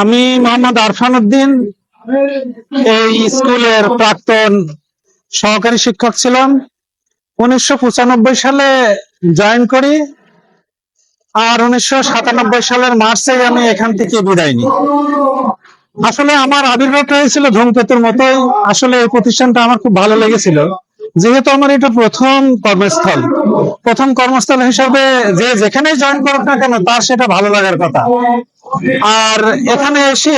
আমি মোহাম্মদ আরফান উদ্দিন। এই স্কুলের প্রাক্তন সহকারী শিক্ষক ছিলাম। উনিশশো পঁচানব্বই সালে জয়েন করি আর উনিশশো সাতানব্বই সালের মার্চে আমি এখান থেকে বিদায় নিই। আসলে আমার আবির্ভাবটা হয়েছিল ধূমকেতুর মতোই। আসলে এই প্রতিষ্ঠানটা আমার খুব ভালো লেগেছিল। যেহেতু আমার এটা প্রথম কর্মস্থল প্রথম কর্মস্থল হিসাবে যে যেখানে জয়েন করুক না কেন, তার সেটা ভালো লাগার কথা। আর এখানে এসে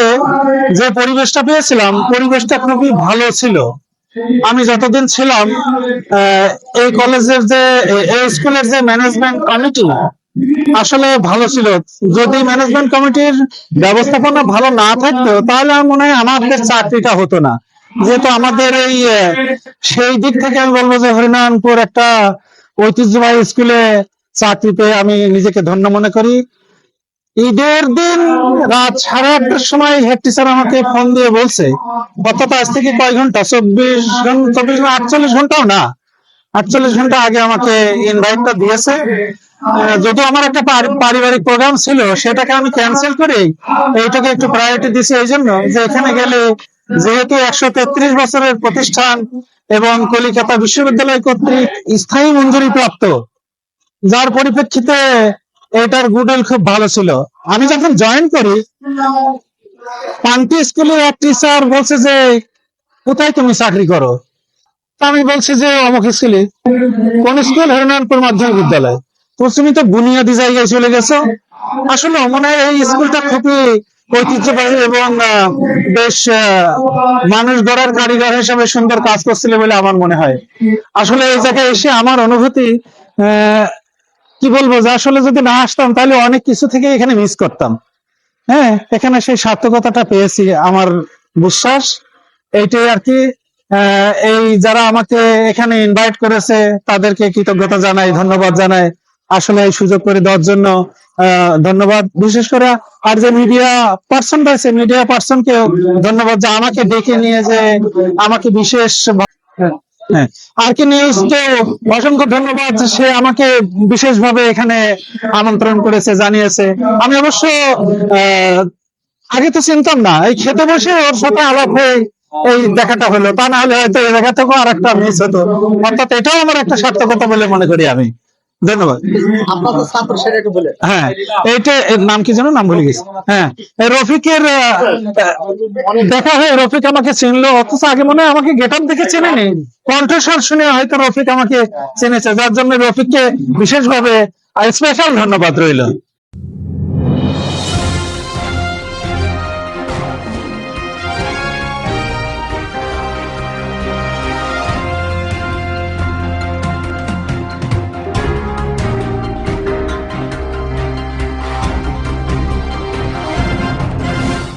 যে পরিবেশটা পেয়েছিলাম, পরিবেশটা খুবই ভালো ছিল। আমি যতদিন ছিলাম এই কলেজের যে, এই স্কুলের যে ম্যানেজমেন্ট কমিটি আসলে ভালো ছিল। যদি ম্যানেজমেন্ট কমিটির ব্যবস্থাপনা ভালো না থাকতো, তাহলে মনে হয় আমাদের চাকরিটা হতো না। যেহেতু আমাদের এই সেই দিক থেকে আমি বলব যে হরিনারায়ণপুর একটা ঐতিহ্যবাহী স্কুলে চাকরি পেয়ে আমি নিজেকে ধন্য মনে করি। ঈদের দিন রাত সাড়ে আটটার সময় হেড টিচার আমাকে ফোন দিয়ে বলছে অর্থাৎ আজ থেকে কয় ঘণ্টা? চব্বিশ ঘণ্টা চব্বিশ ঘণ্টা আটচল্লিশ ঘন্টাও না। আটচল্লিশ ঘণ্টা আগে আমাকে ইনভাইটটা দিয়েছে। যদিও আমার একটা পারিবারিক প্রোগ্রাম ছিল, সেটাকে আমি ক্যান্সেল করে। এইটাকে একটু প্রায়োরিটি দিছি এই জন্য যে এখানে গেলে যেহেতু একশো তেত্রিশ বছরের প্রতিষ্ঠান এবং কলিকাতা বিশ্ববিদ্যালয় কর্তৃক স্থায়ী মঞ্জুরি প্রাপ্ত, যার পরিপ্রেক্ষিতে এটার গুডউইল খুব ভালো ছিল। আমি যখন জয়েন করি, পান্টি স্কুলের এক টিচার বলছে যে, কোথায় তুমি চাকরি করো? আমি বলছি যে, অমুক স্কুলে কোন স্কুল হরিনারায়ণপুর মাধ্যমিক বিদ্যালয়। তো তুমি তো বুনিয়াদি জায়গায় চলে গেছো। আসলে মনে হয় এই স্কুলটা খুবই ঐতিহ্যবাহী এবং বেশ মানুষ গড়ার কারিগর হিসেবে সুন্দর কাজ করছিল বলে আমার মনে হয়। আসলে এই জায়গায় এসে আমার অনুভূতি কি বলব, যে আসলে যদি না আসতাম, তাহলে অনেক কিছু থেকে এখানে মিস করতাম। হ্যাঁ এখানে সেই সার্থকতাটা পেয়েছি আমার বিশ্বাস। এইটাই আর কি এই যারা আমাকে এখানে ইনভাইট করেছে, তাদেরকে কৃতজ্ঞতা জানাই, ধন্যবাদ জানাই। আসলে এই সুযোগ করে দেওয়ার জন্য ধন্যবাদ। বিশেষ করে আর যে মিডিয়া পার্সন রয়েছে মিডিয়া পার্সনকে ধন্যবাদ যে আমাকে ডেকে নিয়ে যে আমাকে বিশেষ হ্যাঁ। আর কি নিউজ তো অসংখ্য ধন্যবাদ, সে আমাকে বিশেষভাবে এখানে আমন্ত্রণ করেছে, জানিয়েছে। আমি অবশ্য আগে তো চিনতাম না, এই খেতে বসে ওর সাথে আলাপ হয়ে এই দেখাটা হলো। তা না হলে হয়তো এই দেখা থেকেও আর একটা মিস হতো। অর্থাৎ এটাও আমার একটা সার্থকতা বলে মনে করি আমি। ধন্যবাদ। হ্যাঁ এইটা নাম কি যেন? নাম ভুলে গেছি। হ্যাঁ রফিকের দেখা হয় রফিক আমাকে চিনলো অথচ আগে মনে হয় আমাকে গেট আপ দেখে চেনেনি। কণ্ঠস্বর শুনে হয়তো রফিক আমাকে চিনেছে যার জন্য রফিককে বিশেষভাবে স্পেশাল ধন্যবাদ রইল।